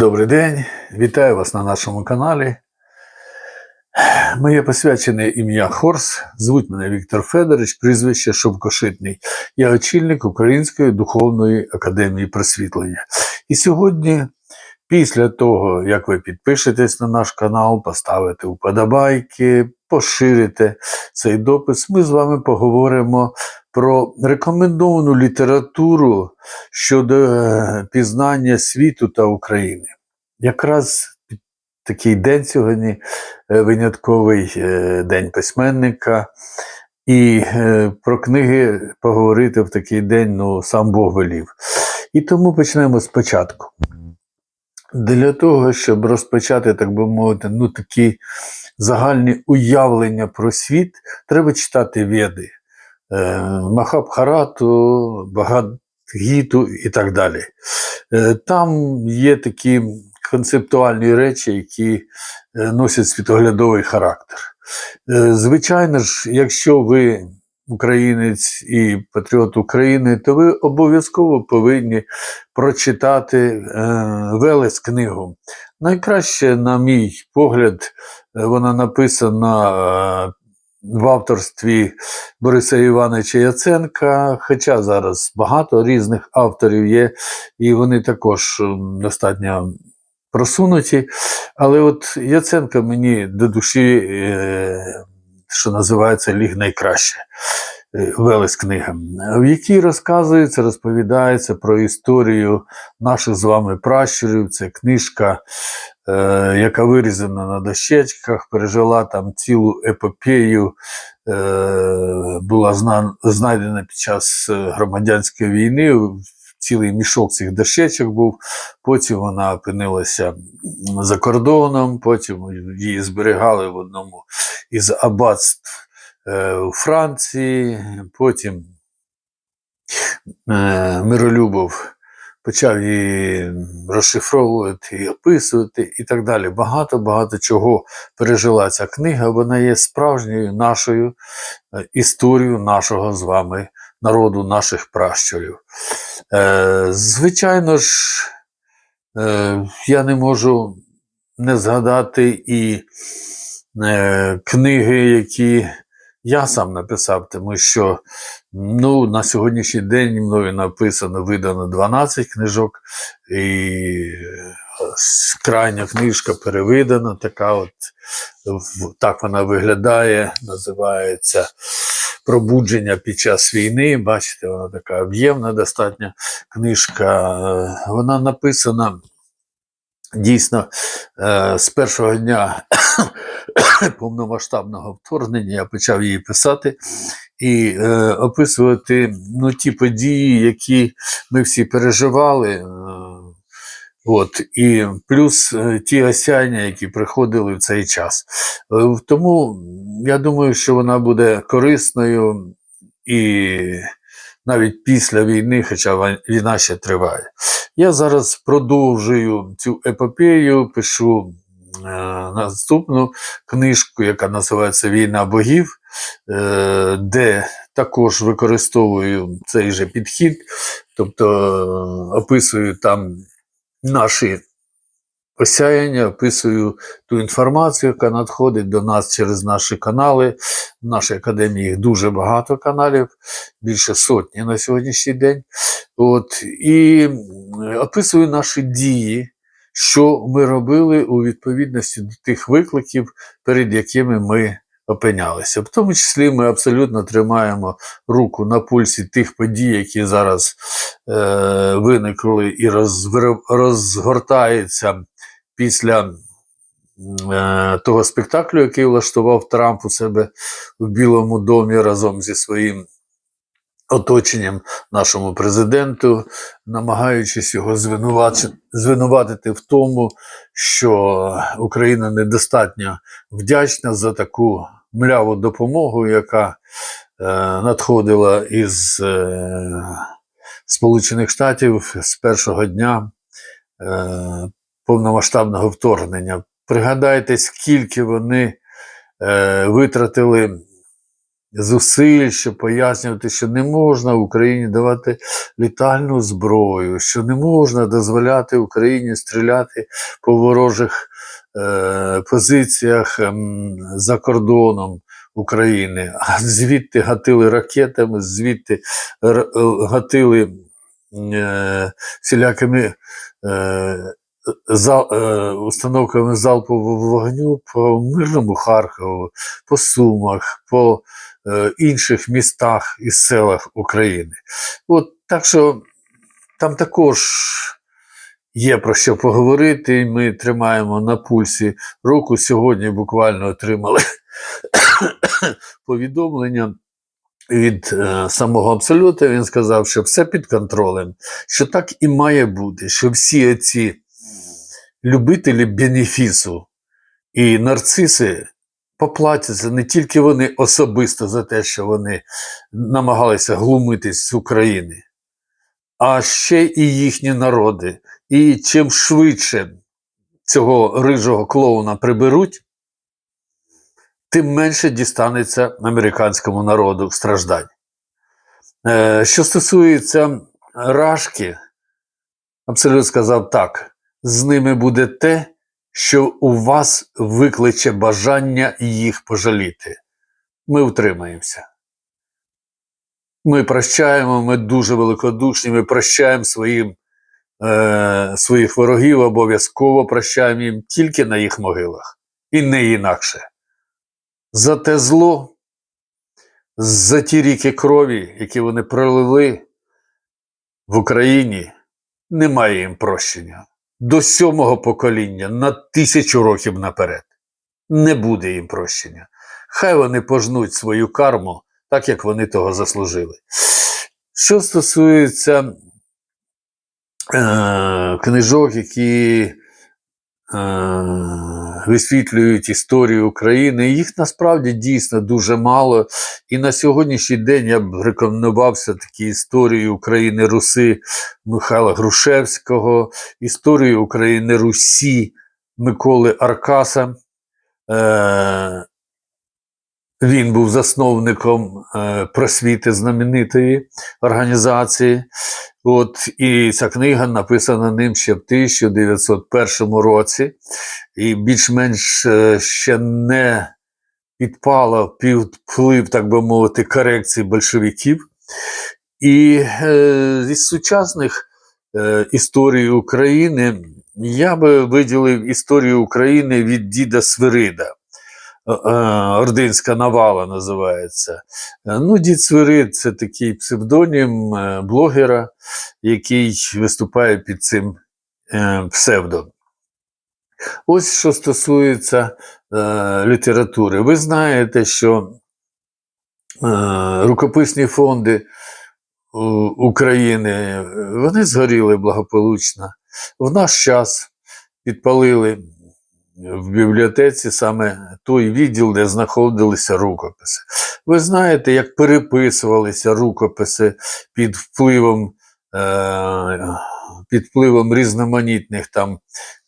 Добрий день, вітаю вас на нашому каналі. Моє посвячене ім'я Хорс. Звуть мене Віктор Федорович, прізвище Шовкошитний. Я очільник Української духовної академії просвітлення. І сьогодні, після того, як ви підпишетесь на наш канал, поставите вподобайки, поширите цей допис, ми з вами поговоримо про рекомендовану літературу щодо е, пізнання світу та України. Якраз такий день сьогодні е, винятковий е, день письменника. І про книги поговорити в такий день ну, сам Бог велів. І тому почнемо спочатку. Для того, щоб розпочати, так би мовити, ну, такі загальні уявлення про світ, треба читати Веди. Е, Махабхарату, Багадгіту і так далі. Е, Там є такі концептуальні речі, які е, носять світоглядовий характер. Звичайно ж, якщо ви українець і патріот України, то ви обов'язково повинні прочитати Велес книгу. Найкраще, на мій погляд, вона написана в авторстві Бориса Івановича Яценка, хоча зараз багато різних авторів є, і вони також достатньо просунуті. Але от Яценка мені до душі, е, що називається, ліг найкраще. е, Велес книга, в якій розказується, розповідається про історію наших з вами пращурів. Це книжка, е, яка вирізана на дощечках, пережила там цілу епопею, е, була зна- знайдена під час е, громадянської війни. Цілий мішок цих дощечок був. Потім вона опинилася за кордоном, потім її зберігали в одному із аббатств у Франції. Потім Миролюбов почав її розшифровувати і описувати, і так далі. Багато-багато чого пережила ця книга. Вона є справжньою нашою е, історією нашого з вами народу, наших пращурів. Е, звичайно ж, е, я не можу не згадати і книги, які я сам написав, тому що ну, на сьогоднішній день мною написано, видано 12 книжок, і е, крайня книжка перевидана, така от так вона виглядає, називається Пробудження під час війни. Бачите, вона така об'ємна достатньо книжка. Е, Вона написана дійсно е, з першого дня повномасштабного вторгнення я почав її писати і е, описувати ну, ті події, які ми всі переживали. Е, От, і плюс ті осяння, які приходили в цей час. Тому я думаю, що вона буде корисною і навіть після війни, хоча війна ще триває. Я зараз продовжую цю епопею, пишу е, наступну книжку, яка називається Війна богів, е, де також використовую цей же підхід, тобто е, описую там наші осяяння, описую ту інформацію, яка надходить до нас через наші канали. В нашій академії їх дуже багато каналів, більше сотні на сьогоднішній день. От, і описую наші дії, що ми робили у відповідності до тих викликів, перед якими ми опинялися. В тому числі ми абсолютно тримаємо руку на пульсі тих подій, які зараз е, виникли і розгортаються після е, того спектаклю, який влаштував Трамп у себе в Білому домі разом зі своїм оточенням нашому президенту, намагаючись його звинувачити, звинуватити в тому, що Україна недостатньо вдячна за таку мляву допомогу, яка е, надходила із е, Сполучених Штатів з першого дня е, повномасштабного вторгнення. Пригадайте, скільки вони е, витратили зусиль, щоб пояснювати, що не можна Україні давати літальну зброю, що не можна дозволяти Україні стріляти по ворожих е, позиціях ем, за кордоном України, а звідти гатили ракетами, звідти е, гатили е, всілякими е, за, е, установками залпового вогню по мирному Харкову, по Сумах, по е, інших містах і селах України. От так що там також є про що поговорити. і Ми тримаємо на пульсі руку. Сьогодні буквально отримали повідомлення. Від е, самого абсолюта він сказав, що все під контролем, що так і має бути, що всі ці любителі бенефісу і нарциси поплатяться не тільки вони особисто за те, що вони намагалися глумитись з України, а ще і їхні народи. І чим швидше цього рижого клоуна приберуть, тим менше дістанеться американському народу страждань. Е, що стосується Рашки, Абсолют сказав так: з ними буде те, що у вас викличе бажання їх пожаліти. Ми втримаємося. Ми прощаємо, ми дуже великодушні, ми прощаємо своїм, е, своїх ворогів, обов'язково прощаємо їм тільки на їх могилах. І не інакше. За те зло, за ті ріки крові, які вони пролили в Україні, немає їм прощення. До сьомого покоління на тисячу років наперед. Не буде їм прощення. Хай вони пожнуть свою карму, так як вони того заслужили. Що стосується е, книжок, які е, висвітлюють історію України, їх насправді дійсно дуже мало. І на сьогоднішній день я б рекомендувався такі історії України Руси Михайла Грушевського, історію України Русі Миколи Аркаса. Е, він був засновником е, просвіти знаменитої організації. От, і ця книга написана ним ще в 1901 році, і більш-менш е, ще не підпала під вплив, так би мовити, корекції большевиків. І е, зі сучасних е, історій України я би виділив історію України від діда Свирида. Е, Ординська навала називається. Е, Ну, дід Свирид це такий псевдонім е, блогера, який виступає під цим псевдо. Ось що стосується літератури. Ви знаєте, що рукописні фонди України вони згоріли благополучно. В наш час підпалили в бібліотеці саме той відділ, де знаходилися рукописи. Ви знаєте, як переписувалися рукописи під впливом, е, під впливом різноманітних там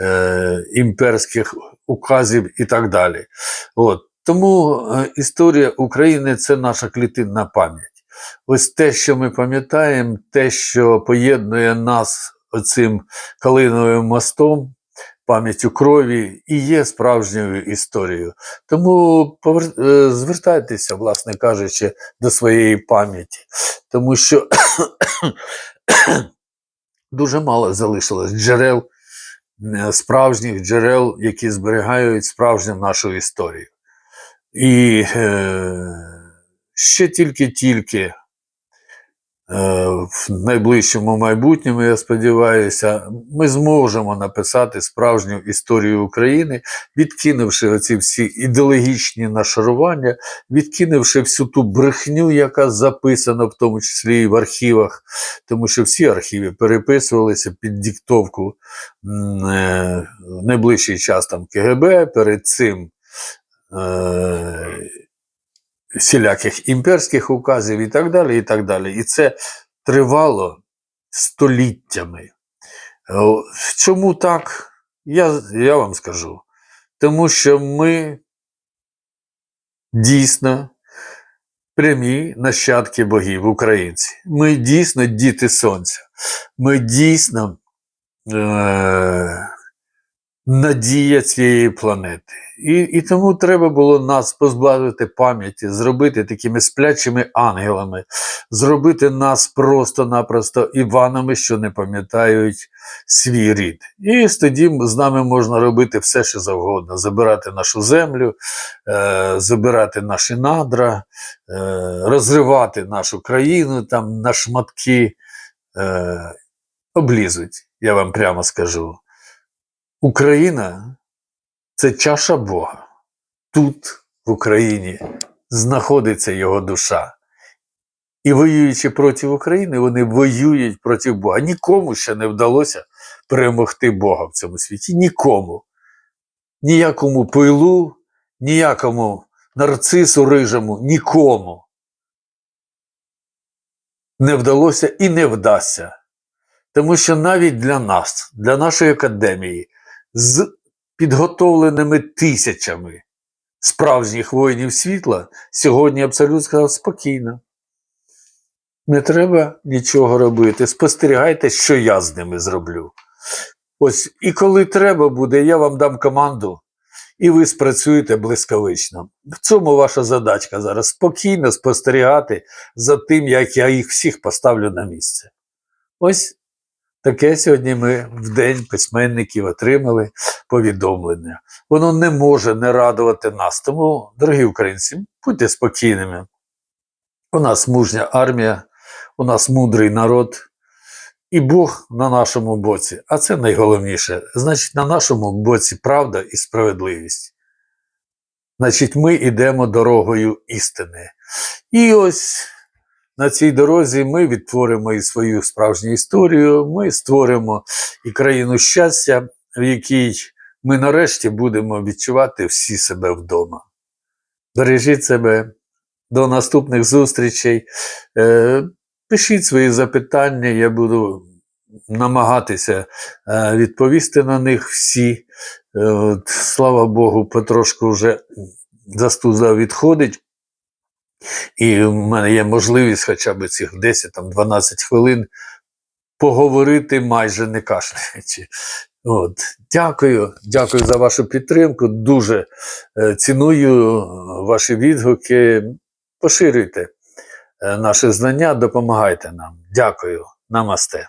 е, імперських указів і так далі. От. Тому е, історія України це наша клітинна пам'ять. Ось те, що ми пам'ятаємо, те, що поєднує нас оцим калиновим мостом, пам'яттю крові, і є справжньою історією. Тому повер- е, звертайтеся, власне кажучи, до своєї пам'яті, тому що дуже мало залишилось джерел, е, справжніх джерел, які зберігають справжню нашу історію. І е, ще тільки-тільки в найближчому майбутньому, я сподіваюся, ми зможемо написати справжню історію України, відкинувши оці всі ідеологічні нашарування, відкинувши всю ту брехню, яка записана, в тому числі і в архівах, тому що всі архіви переписувалися під диктовку е, найближчий час там КГБ, перед цим е, всіляких імперських указів і так далі. І так далі. І це тривало століттями. Чому так? Я, я вам скажу. Тому що ми дійсно прямі нащадки богів, українці. Ми дійсно діти сонця. Ми дійсно е- надія цієї планети. І, і тому треба було нас позбавити пам'яті, зробити такими сплячими ангелами, зробити нас просто-напросто Іванами, що не пам'ятають свій рід. І тоді з нами можна робити все, що завгодно: забирати нашу землю, е, забирати наші надра, е, розривати нашу країну там на шматки, е, облізуть, я вам прямо скажу. Україна це чаша Бога. Тут, в Україні, знаходиться його душа. І воюючи проти України, вони воюють проти Бога. Нікому ще не вдалося перемогти Бога в цьому світі. Нікому. Ніякому пилу, ніякому нарцису рижому, нікому. Не вдалося і не вдасться. Тому що навіть для нас, для нашої академії, з підготовленими тисячами справжніх воїнів світла, сьогодні абсолютно спокійно. Не треба нічого робити. Спостерігайте, що я з ними зроблю. Ось, і коли треба буде, я вам дам команду, і ви спрацюєте блискавично. В цьому ваша задачка зараз спокійно спостерігати за тим, як я їх всіх поставлю на місце. Ось таке сьогодні ми в день письменників отримали повідомлення. Воно не може не радувати нас. Тому, дорогі українці, будьте спокійними. У нас мужня армія, у нас мудрий народ, і Бог на нашому боці. А це найголовніше. Значить, на нашому боці правда і справедливість. Значить, ми йдемо дорогою істини. І ось на цій дорозі ми відтворимо і свою справжню історію, ми створимо і країну щастя, в якій ми нарешті будемо відчувати всі себе вдома. Бережіть себе, до наступних зустрічей. Е, Пишіть свої запитання, я буду намагатися е, відповісти на них всі. Е, слава Богу, потрошку вже застуза відходить. І в мене є можливість хоча б цих 10-12 хвилин поговорити майже не кашляючи. От. Дякую, дякую за вашу підтримку. Дуже е, ціную ваші відгуки. Поширюйте е, наші знання, допомагайте нам. Дякую. Намасте.